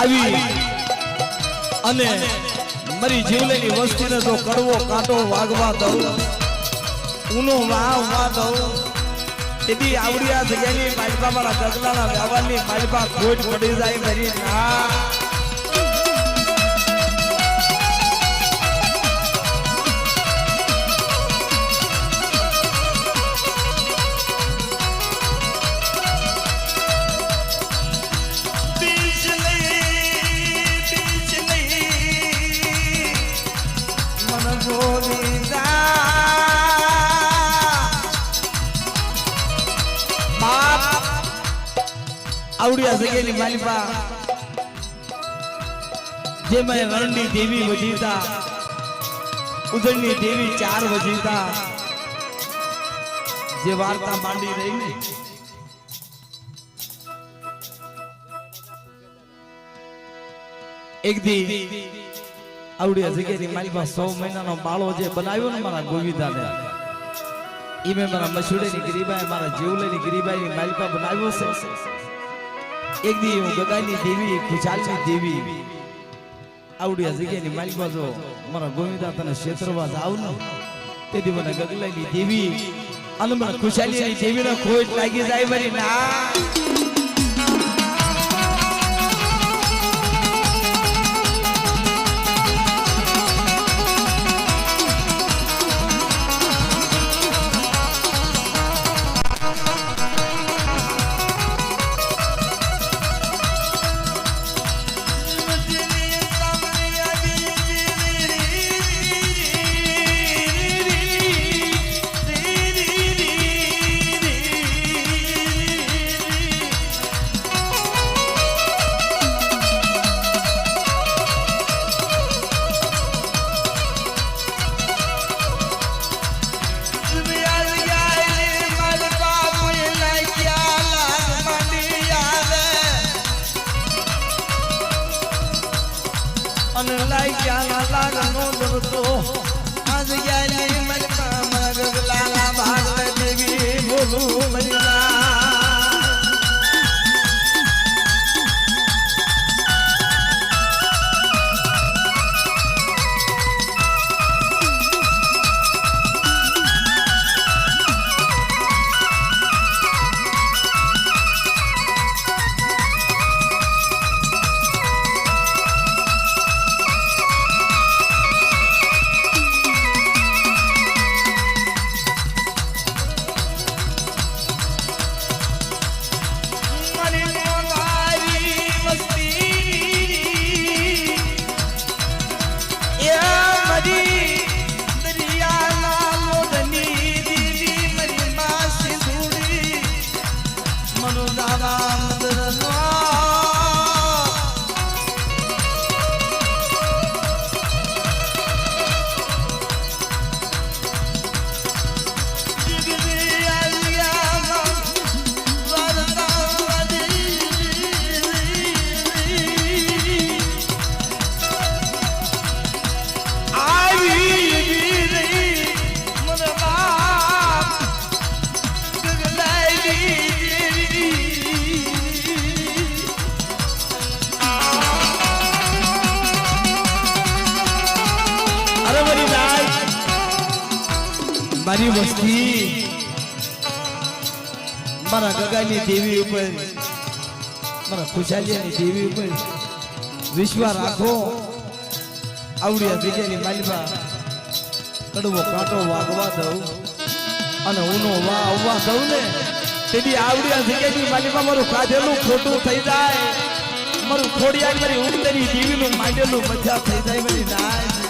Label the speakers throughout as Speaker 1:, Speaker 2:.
Speaker 1: આવી. અને મારી જીવલેની વસ્તીને તો કડવો કાંટો વાગવા દઉં. ઊનો વાહ વા દઉં. એથી આવડિયા જગ્યાની માલપા મારા ગગલાના વ્યવહારની માલપા ખોટ પડી જાય મારી ના. આવડિયા જગ્યાની માલિપા. જેમાં વરણની દેવી વજીતા ઉદળની દેવી ચાર વજીતા જે વાર્તા માંડી રહી ને. એક દી આવડ્યા જગ્યાની મારી પાસે સો મહિનાનો બાળો જે બનાવ્યો ને મારા ગોવિંદાને, ઈ મેં મારા મસુડેની ગરીબાએ, મારા જીવલેની ગરીબાઈ મારી પાસે બનાવ્યો છે. એક દી હું ગગાની દેવી, ખુશાલની દેવી. આવડિયા જગ્યાની મારી પાસે મારા ગોવિંદા તને ક્ષેત્રમાં આવું તેથી મને ગગલાની દેવી, અને મને ખુશાલીની દેવીનો ખોટ લાગી જાય મારી ના. Oh. મારી વસ્તી. મારા ગગાની દેવી ઉપર, મારા ખુશાલિયાની દેવી ઉપર વિશ્વાસ રાખો. આવડી વિજયની માલિબા કડવો કાંટો વાગવા દઉં અને ઉનો વા આવવા દઉં ને, તેથી આવડિયા વિજયની માલિબા મારું કાઢેલું ખોટું થઈ જાય. મારું ખોડિયા મારી ઉંદરી દેવીનું માંડેલું મજા થઈ જાય, મારી નાય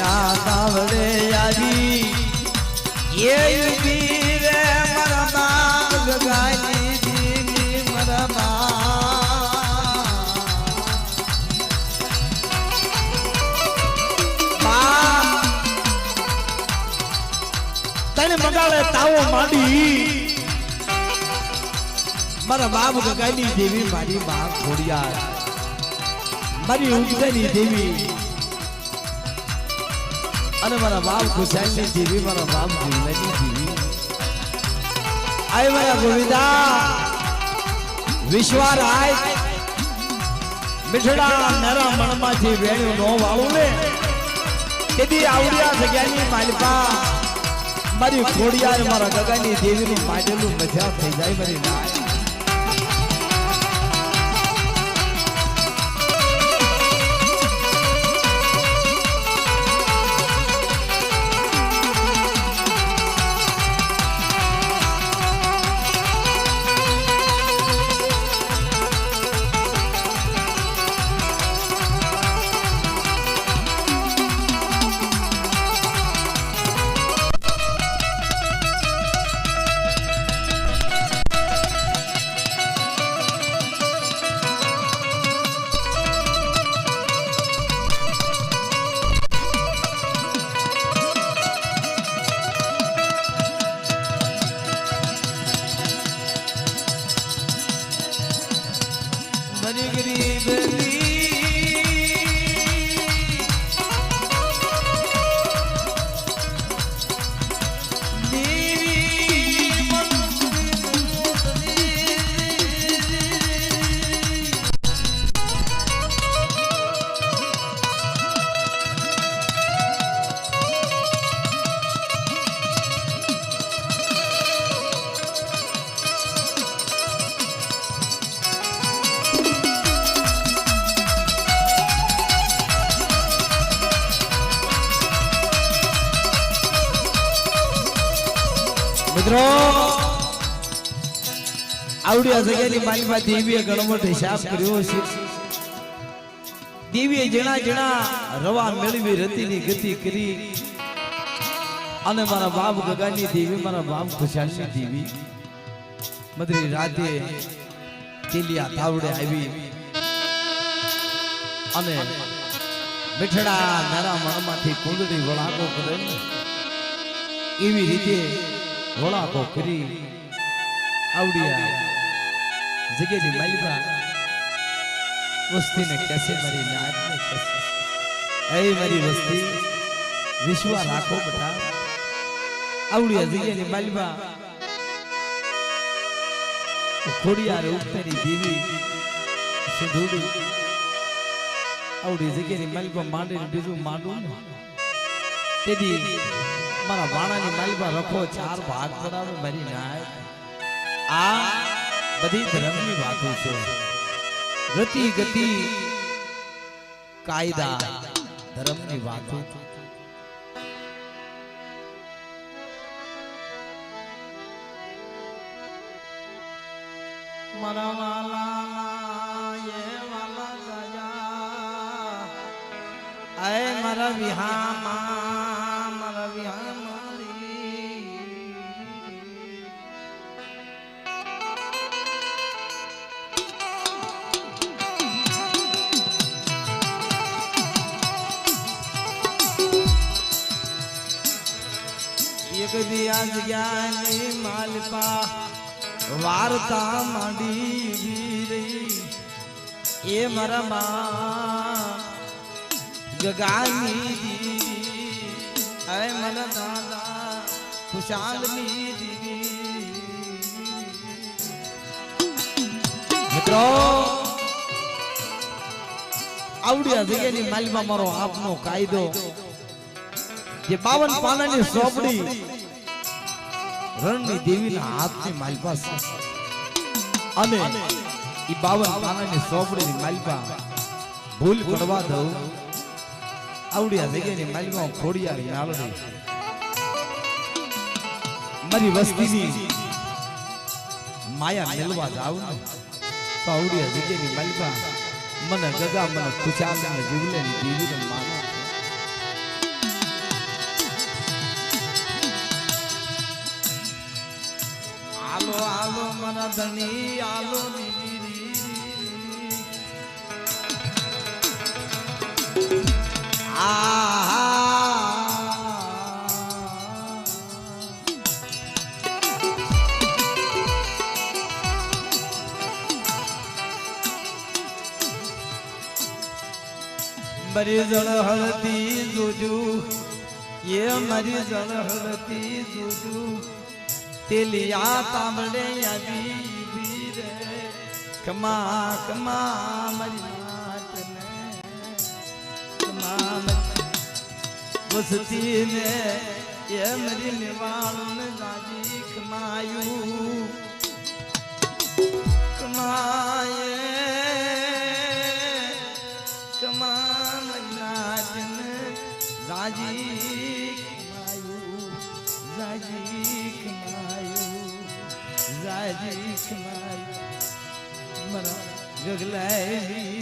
Speaker 1: યાદ આવડે આવી એ વીર મારા બાપ ગગાની દીવી મારા બાપ. તને મગાડે તાવો માંડી. મારા બાપ ગગાની દેવી મારી માં ખોડિયાર મારી ઉગતાની દેવી અને મારા બાપ ખુશાલની જીવી, મારા બાપ જીવલાની જીવી. આય મારા ગોવિંદા, વિશ્વરાય. મીઠડા નરા મણમાંથી વેણ્યું નો વાળું ને કેદી આવડિયા જગ્યાની માલિકા, મારી ખોડિયાર મારા ગગાની દેવીનું માટેલું મજા થઈ જાય મારી નાય. આવડી જગ્યાની માલિકા દેવીએ ઘણો મોટો કર્યો છે. દેવીએ જણા કરી. અને આવી. વળાકો કરે. એવી રીતે વળાકો કરી. આવડિયા જગ્યાની માલિકા વસ્તીને કેસે મારી નાતને કેસે એ મારી વસ્તી વિશ્વા રાખો બેટા આવડિયા જગ્યાની માલિકા ખોડિયાર ઉગતાની દીવી સિંધુડી આવડી જગ્યાની માલિકા માંડીને બીજું માંડું તેથી મારા વાણાની માલિકા રખો ચાર ભાગ કરાવે મારી નાય આ બધી ધર્મની વાતો છે ગતિ ગતિ કાયદા ધર્મની વાતો મારા વાલા એ વાલા ગયા આય મારા વિહામાં એક દિયા જ્ઞાની માલપા. વાર્તા માંડી રહી. એ મારા માં ગગાની દીદી અરે મારા દાદા ખુશાલની દીદી મિત્રો આવડિયા જગ્યાની માલમાં મારો આપનો કાયદો. જે બાવન પાનાની સોપડી રણની દેવીના હાથની માલપા. અને ઈ બાવન પાનાની સોપડીની માલપા ભૂલ કરવા દઉં. આવડિયા જગ્યાની માલપા હું ખોડિયાર નાળડી મારી વસ્તીની માયા મેળવા જાઉં ને. તો આવડિયા જગ્યાની માલપા મને ગગા મને ખુશાલ જીવલે દેવીને માનો મારા ધણી આલો નીરી. આ મરી જળ હળતી જોજુ. એ મરી હળતી જોજુ. તેલિયા તાંબડે આવી રે કમા કમા મરી નાતને કમા વસતી ને એ મરી નિવાણ રાજી કમાયું કમાયે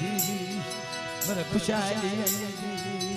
Speaker 1: દીધી મરા ખુશાલી દીધી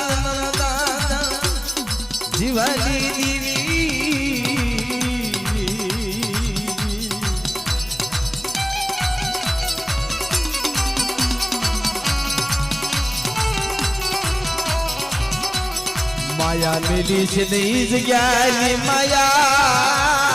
Speaker 1: દીવી માયા મેલી છે નહીં જગ્યાની માયા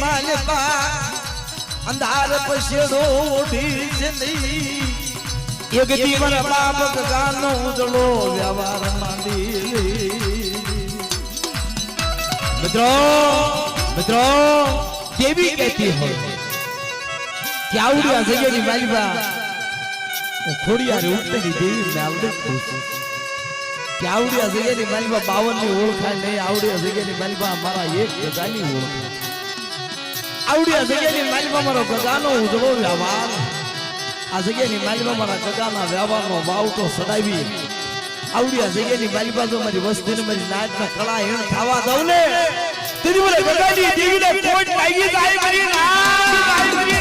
Speaker 1: માલપા અંધાર પછેડો મિત્રો દેવી કહેતી હોય કે આવડી આ જગ્યાની માલિકા હું ખોડિયારે ઉઠતી દેવી આવડે ખુશ. કે આવડી આ જગ્યાની માલિકા બાવનની ઓળખાણ નહીં જગ્યાની માલિકા મારા એક ગગાની ઓળખાણ આવડિયા જગ્યાની માલિકા મારો ગગાનો ઉજળો આ જગ્યાની માલિકા મારા ગગાના વ્યવહારનો વાવ તો સડાવી. આવડી જગ્યાની માલિકા જો મારી વસ્તીને મારી નાચના કળા હેણ ખાવા દઉં ને મારી ના. મારી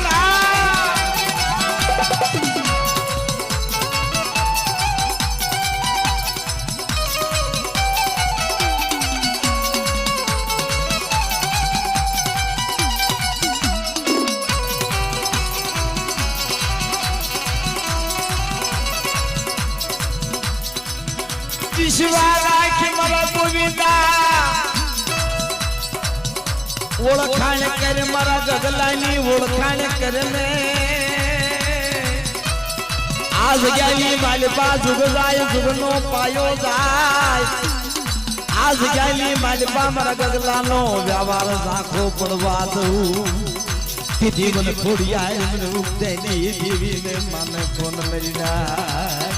Speaker 1: ઓળખાણ કર મારા ગગલાની ઓળખાણ કર મે. આ જગ્યાની માલપા જુગ જાય જુગનો પાયો જાય. આ જગ્યાની માલપા મારા ગગલાનો વ્યવહાર રાખો પડવા દઉં. તીધી મને ખોડિયા મને ઉપદે નહીં દેવી ને મને ફોન લઈ ના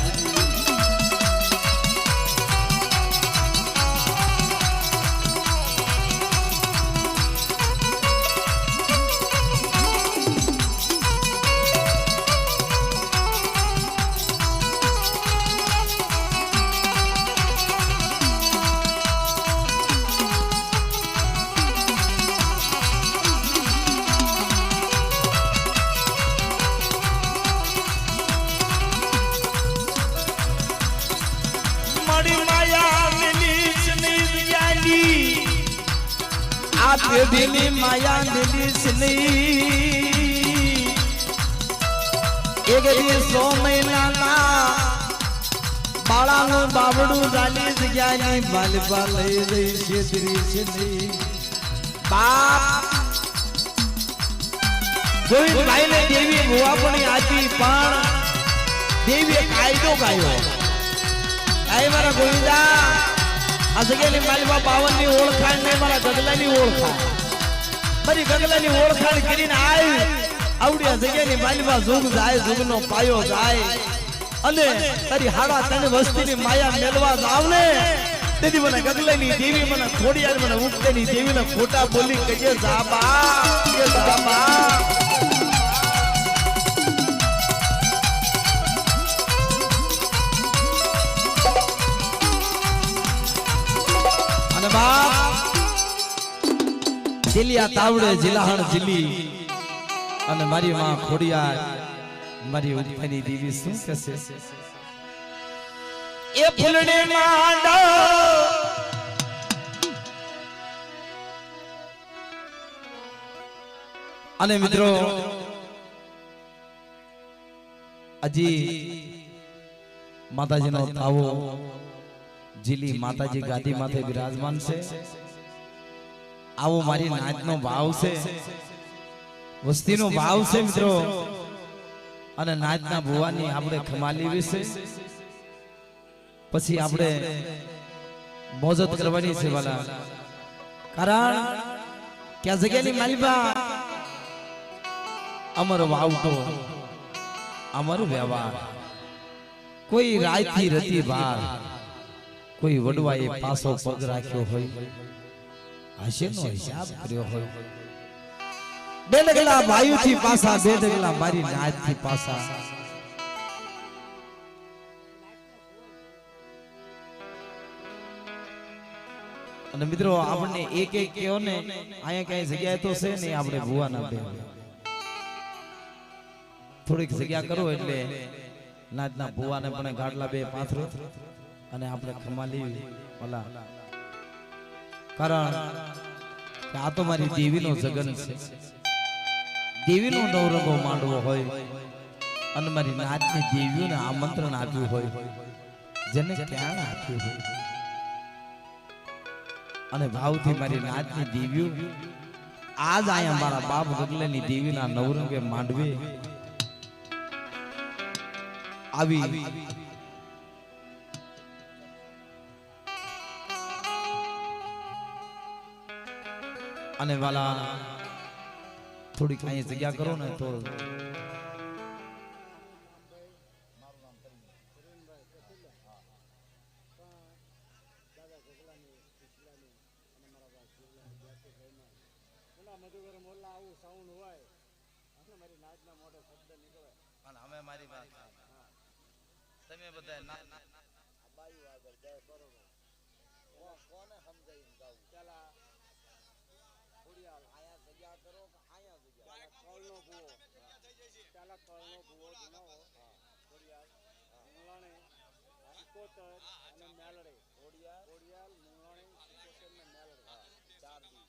Speaker 1: બાવડું જાલી જગ્યાની બાલપા લઈ જઈ છેતરી છેતરી બાપ! ગોવિંદભાઈ ને દેવી ભુવાપણી આજી પણ દેવીએ કાયદો ગાયો. આય મારા ગોવિંદા, આ જગ્યાની માલપા બાવનની ઓળખાણ ને મારા ગગલાની ઓળખાણ. મારી ગગલાની ઓળખાણ કરીને આય. આવડી આ જગ્યાની માલપા જુગ જાય જુગનો પાયો જાય. અને તારી હાડા તને વસ્તીની માયા મેળવા જાવ ને તેથી મને ગગલાની દેવી મને ખોડિયાર મને ઉગતેની દેવીને ખોટા બોલી કહીએ જાબા કે જાબા અને બાપ જીલિયા તાવડે જીલાહણ જીલી અને મારી માં ખોડિયાર મારી ઉપરની દીવી શું કહેશે? એ ફૂલડી માંડો. અને મિત્રો હજી માતાજીનો તાવો જીલી માતાજી ગાદી માથે બિરાજમાન છે આવો મારી નાચનો ભાવ છે. વસ્તીનો ભાવ છે મિત્રો. અને નાચના ભુવાની આપણે ખમાલી વિશે. પછી આપણે મોજત કરવાની છે વાલા. કારણ કે આ જગ્યાની માલિબા અમર વાવટો અમર વ્યવહાર. કોઈ રાયથી રતી બાર કોઈ વડવાએ પાસો પગ રાખ્યો હોય. હાસ્યનો હિસાબ કર્યો હોય. બે ડગલા વાયુથી પાસા બે ડગલા મારી નાચથી પાસા અને મિત્રો આપણને એક એક કયો ને અહીંયા કઈ જગ્યાએ તો છે નહીં આપણે ભૂવા ના બે. થોડીક જગ્યા કરો એટલે નાદના ભૂવાને પણ ગાડલા બે પાથરો. અને આપણે ખમાલી ઓલા. કારણ કે આ તો મારી દેવીનો જગન છે. દેવીનો નવરંગો માંડવો હોય, અને મારી નાથને દેવીઓને આમંત્રણ આપ્યું હોય, જેને ક્યાં આપ્યું હોય? અને ભાવથી મારી નાથની દેવીઓ, આજ આયા મારા બાપ ગગલેની દેવીના નવરંગે માંડવે આવી. અને વાલા થોડીક અહીંયા જગ્યા કરો ને તો
Speaker 2: સિકોતર અને મેલડે. ઓડિયાલ ઓડિયાલ મુવાણી સિકોતર ને મેલડે. ચાર દી.